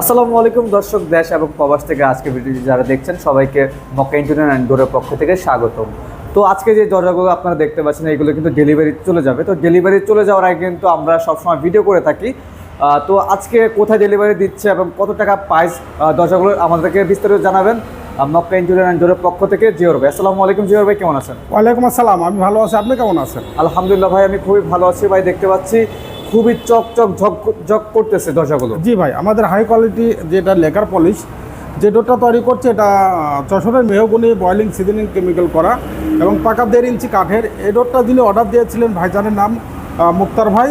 আসসালামু আলাইকুম দর্শক দেশ এবং প্রবাস থেকে আজকে ভিডিওটি যারা দেখছেন সবাইকে মক্কা ইন্টারনেট অ্যান্ড ডোরের পক্ষ থেকে স্বাগতম। তো আজকে যে দরজাগুলো আপনারা দেখতে পাচ্ছেন এগুলো কিন্তু ডেলিভারি চলে যাবে। তো ডেলিভারি চলে যাওয়ার আগে কিন্তু আমরা সবসময় ভিডিও করে থাকি। তো আজকে কোথায় ডেলিভারি দিচ্ছে এবং কত টাকা প্রাইস দরজাগুলো আমাদেরকে বিস্তারিত জানাবেন। মক্কা ইন্টারনেট অ্যান্ড ডোরের পক্ষ থেকে জিওর ভাই। আসসালামু আলাইকুম জিওর ভাই কেমন আছেন? ওয়ালাইকুম আসসালাম আমি ভালো আছি। আপনি কেমন আছেন? আলহামদুলিল্লাহ ভাই আমি খুবই ভালো আছি ভাই দেখতে পাচ্ছি। খুবই চক চক ঝক ঝক করতেছে দরজাগুলো জি ভাই আমাদের হাই কোয়ালিটি যেটা লেকার পলিশ যে ডোরটা তৈরি করছে এটা যশোরের মেহগুনি বয়লিং সিজনিং কেমিক্যাল করা এবং পাকা দেড় ইঞ্চি কাঠের। এই ডোরটা যিনি অর্ডার দিয়েছিলেন ভাইজানের নাম মুক্তার ভাই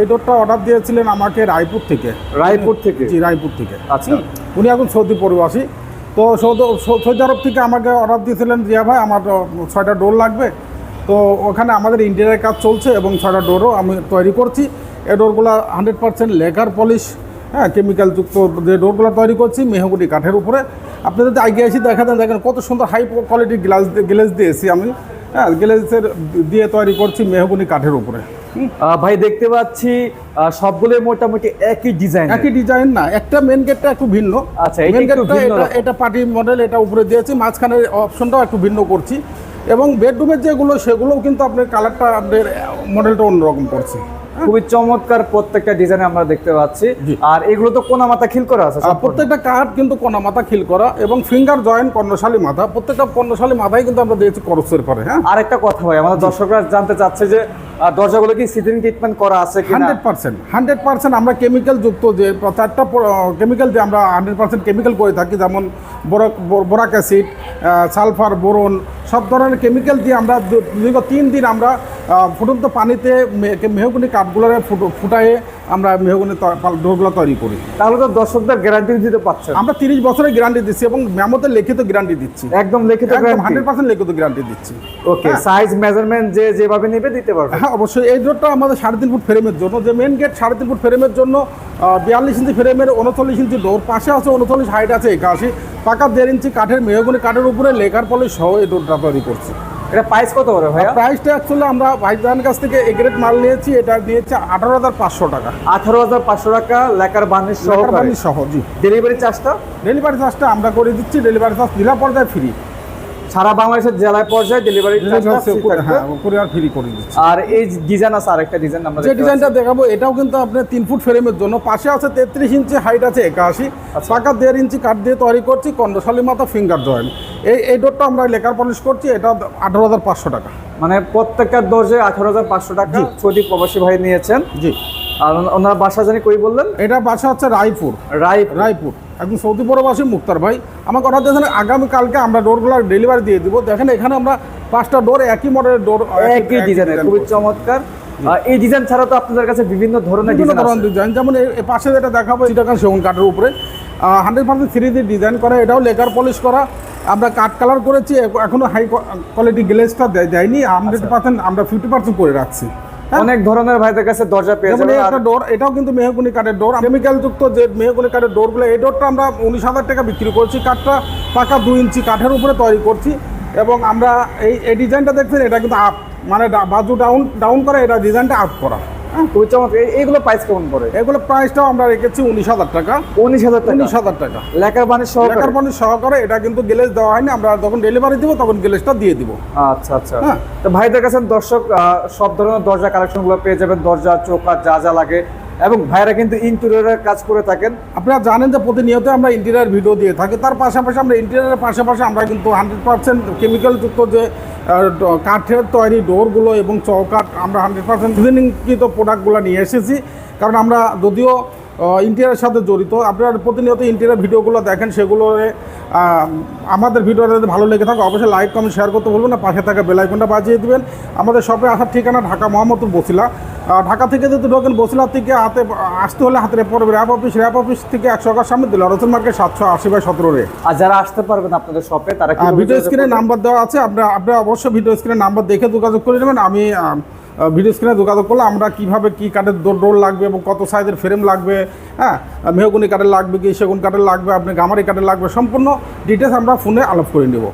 এই ডোরটা অর্ডার দিয়েছিলেন আমাকে রায়পুর থেকে। রায়পুর থেকে? জি রায়পুর থেকে। আচ্ছা। উনি এখন সৌদি প্রবাসী। তো সৌদি আরব থেকে আমাকে অর্ডার দিয়েছিলেন জিয়া ভাই আমার ছয়টা ডোর লাগবে। তো ওখানে আমাদের ইন্টেরিয়ার কাজ চলছে এবং ছয়টা ডোরও আমি তৈরি করছি। এ ডোরগুলো হান্ড্রেড পার্সেন্ট লেকার পলিশ হ্যাঁ কেমিক্যাল যুক্ত যে ডোরগুলো তৈরি করছি মেহগুনি কাঠের উপরে। আপনি যদি আগে এসে দেখা দেন দেখেন কত সুন্দর হাই কোয়ালিটির গ্লাস গ্লেজ দিয়েছি আমি। হ্যাঁ গ্লেজের দিয়ে তৈরি করছি মেহগুনি কাঠের উপরে। ভাই দেখতে পাচ্ছি সবগুলোই মোটামুটি একই ডিজাইন একই ডিজাইন না একটা মেন গেটটা একটু ভিন্ন। আচ্ছা, মেন গেটটা। এটা পার্টি মডেল এটা উপরে দিয়েছি। মাঝখানের অপশনটাও একটু ভিন্ন করছি। এবং বেডরুমের যেগুলো সেগুলোও কিন্তু আপনার কালারটা আপনার মডেলটা অন্যরকম করছি খুবই চমৎকার প্রত্যেকটা ডিজাইন আমরা দেখতে পাচ্ছি। আর এগুলো তো কোনা মাথা খিল করা আছে প্রত্যেকটা কাঠ কিন্তু কোনা মাথা খিল করা এবং ফিঙ্গার জয়েন্ট কর্ণশালী মাথা। প্রত্যেকটা কর্ণশালী মাথায় কিন্তু আমরা দিয়েছি করসের করে হ্যাঁ? আর একটা কথা ভাই আমাদের দর্শকরা জানতে চাচ্ছে যে দরজাগুলো কি সিটিং ট্রিটমেন্ট করা আছে হান্ড্রেড পার্সেন্ট হান্ড্রেড পার্সেন্ট আমরা কেমিক্যাল যুক্ত যে চারটা কেমিক্যাল দিয়ে আমরা হান্ড্রেড পার্সেন্ট কেমিক্যাল করে থাকি যেমন boric boric acid sulphur boron সব ধরনের কেমিক্যাল দিয়ে আমরা দীর্ঘ তিন দিন আমরা ফুটন্ত পানিতে মেহগুনি কাঠগুলোরে ফুটো ফুটায়ে আমরা মেহগুনি ডোরগুলো তৈরি করি। তাহলে তো দর্শকদের গ্যারান্টি দিতে পারছেন। আমরা তিরিশ বছরের গ্যারান্টি দিচ্ছি এবং মেমোতে লিখিত গ্যারান্টি দিচ্ছি। একদম লিখিত হান্ড্রেড পার্সেন্ট লিখিত গ্যারান্টি দিচ্ছি। ওকে। সাইজ মেজারমেন্ট যে যেভাবে নেবে দিতে পারবে। হ্যাঁ অবশ্যই। এই ডোরটা আমাদের সাড়ে তিন ফুট ফ্রেমের জন্য। যে মেন গেট সাড়ে তিন ফুট ফ্রেমের জন্য বিয়াল্লিশ ইঞ্চি ফ্রেমের উনচল্লিশ ইঞ্চি ডোর পাশে আছে উনচল্লিশ হাইট আছে একাশি। পাকা দেড় ইঞ্চি কাঠের মেহগুনি কাঠের উপরে লেখার পলিশ সহ এই ডোরটা তৈরি করছি। এটা প্রাইস কত করে ভাই প্রাইসটা অ্যাকচুয়ালি আমরা ভাইজান কাছ থেকে এগ্রেড মাল নিয়েছি এটা নিয়েছে আঠারো হাজার পাঁচশো টাকা। আঠারো হাজার পাঁচশো টাকা লেখার বার্নিশ সহ বানিশ সহ জি। ডেলিভারি চার্জটা ডেলিভারি চার্জটা আমরা করে দিচ্ছি ডেলিভারি চার্জ জেলা পর্যায়ে ফ্রি সারা বাংলাদেশের জেলায় পর্যায়ে ডেলিভারি কুরিয়ার ফ্রি করে দিচ্ছি। আর এই ডিজাইন আছে আরেকটা ডিজাইন আমরা যে ডিজাইনটা দেখাবো এটাও কিন্তু আপনার তিন ফুট ফ্রেমের জন্য। পাশে আছে তেত্রিশ ইঞ্চি হাইট আছে একাশি। আচ্ছা। পাকা দেড় ইঞ্চি কাঠ দিয়ে তৈরি করছি কন্ডশালী মাথা ফিঙ্গার জয়েন্ট এই এই ডোরটা আমরা লেকার পলিশ করছি এটা আঠারো হাজার পাঁচশো টাকা। মানে প্রত্যেকটা দরজে আঠারো হাজার পাঁচশো টাকা সৌদি প্রবাসী ভাই নিয়েছেন। জি। আর ওনার বাসা জানি কই বললেন? এটা বাসা হচ্ছে রায়পুর। রাই রায়পুর। একদম সৌদি প্রবাসী মুক্তার ভাই। আমাকে অর্ডার দিয়েছেন আগামীকালকে আমরা ডোরগুলো ডেলিভারি দিয়ে দিব। দেখেন এখানে আমরা পাঁচটা ডোর একই মডেলের ডোর একই ডিজাইনের খুবই চমৎকার। এই ডিজাইন ছাড়া তো আপনাদের কাছে বিভিন্ন ধরনের বিভিন্ন ধরনের ডিজাইন যেমন এই পাশে যেটা দেখাবো চিটাকান সেগুন কাঠের উপরে। Hundred percent three D design করা। এটাও লেকার পলিশ করা। আমরা কাঠ কালার করেছি। এখ- এখনও হাই কোয়ালিটি গ্লেসটা দেয়নি। হান্ড্রেড। পার্সেন্ট আমরা ফিফটি পার্সেন্ট করে রাখছি? অনেক ধরনের ভাইদের কাছে দরজা পেয়ে যাবেন একটা ডোর এটাও কিন্তু মেহগুনি কাঠের ডোর কেমিক্যাল যুক্ত যে মেহগুনি কাঠের ডোরগুলো এই ডোরটা আমরা উনিশ হাজার টাকা বিক্রি করছি। কাঠটা পাকা দু ইঞ্চি কাঠের উপরে তৈরি করছি এবং আমরা এই এই ডিজাইনটা দেখছেন এটা কিন্তু আপ মানে বাজু ডাউন ডাউন করা এটা ডিজাইনটা আপ করা। হ্যাঁ খুবই চমৎকার। এইগুলো প্রাইস কেমন পড়ে? এগুলো প্রাইসটাও আমরা রেখেছি উনিশ হাজার টাকা। উনিশ হাজার টাকা। উনিশ হাজার টাকা। লেকার বানিশ সহ লেখার পণ্য সহকারে এটা কিন্তু গ্লেজ দেওয়া হয়নি আমরা যখন ডেলিভারি দিব তখন গ্লেজটা দিয়ে দিব। আচ্ছা আচ্ছা। হ্যাঁ। তো ভাইদের কাছে দর্শক সব ধরনের দরজা কালেকশনগুলো পেয়ে যাবেন দরজা চৌকা যা যা লাগে। এবং ভাইরা কিন্তু ইন্টেরিয়রের কাজ করে থাকেন। আপনারা জানেন যে প্রতিনিয়ত আমরা ইন্টেরিয়ার ভিডিও দিয়ে থাকি। তার পাশাপাশি আমরা ইন্টেরিয়ারের পাশাপাশি আমরা কিন্তু হান্ড্রেড পার্সেন্ট কেমিক্যাল যুক্ত যে কাঠের তৈরি ডোরগুলো এবং চৌকাঠ, আমরা হান্ড্রেড পার্সেন্ট ডিজাইনিংকৃত প্রোডাক্টগুলো নিয়ে এসেছি। কারণ আমরা যদিও ইন্টেরিয়ার সাথে জড়িত, আপনারা প্রতিনিয়ত ইন্টেরিয়ার ভিডিওগুলো দেখেন সেগুলো আমাদের ভিডিওটা যদি ভালো লেগে থাকে, অবশ্যই লাইক কমেন্ট শেয়ার করতে বলবেন না, পাশে থাকা বেলাইকনটা বাজিয়ে দিবেন। আমাদের শপে আসার ঠিকানা ঢাকা মোহাম্মদপুর বসিলা। ঢাকা থেকে যদি ঢোকেন বসিলার থেকে হাতে আসতে হলে হাতে পড়বে র্যাপ অফিস র্যাপ অফিস থেকে একশো একার সামনে দিল। রতন মার্কেট সাতশো আশি বাই সতেরো রে। আর যারা আসতে পারবেন আপনাদের শপে তারা ভিডিও স্ক্রিনে নাম্বার দেওয়া আছে আপনারা আপনারা অবশ্যই ভিডিও স্ক্রিনে নাম্বার দেখে যোগাযোগ করে নেবেন। আমি ভিডিও স্ক্রিনে যোগাযোগ করলে আমরা কীভাবে কি কাঠের ডোর লাগবে এবং কত সাইজের ফ্রেম লাগবে হ্যাঁ? মেহগুনি কাঠের লাগবে কি সেগুন কাঠের লাগবে আপনি গামারি কাঠের লাগবে সম্পূর্ণ ডিটেলস আমরা ফোনে আলাপ করে নেব।